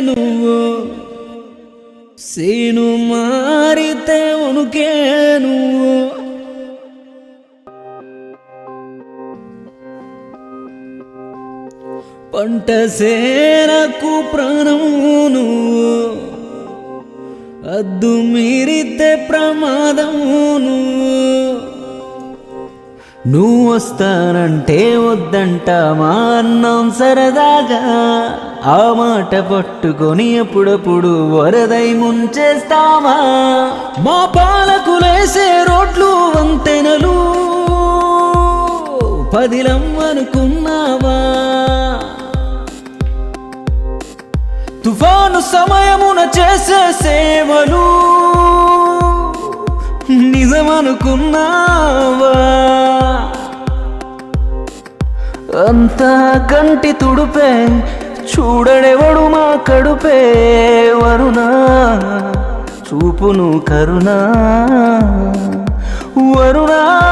నువ్వు సీను మారితే ఉనుకే నువ్వు పంట సేరకు ప్రాణము నువ్వు అద్దు మీరితే ప్రమాదము నువ్వు వస్తానంటే వద్దంట మా అన్నం సరదాగా. ఆ మాట పట్టుకొని ఎప్పుడప్పుడు వరదై ముంచేస్తావా? మా పాలకులేసే రోడ్లు వంతెనలు పదిలం అనుకున్నావా? తుఫాను సమయమున చేసే సేవలు నిజమనుకున్నావా? అంతా కంటి తుడుపే చూడడెవడు మా కడుపే వరుణా. చూపును కరుణా. వరుణా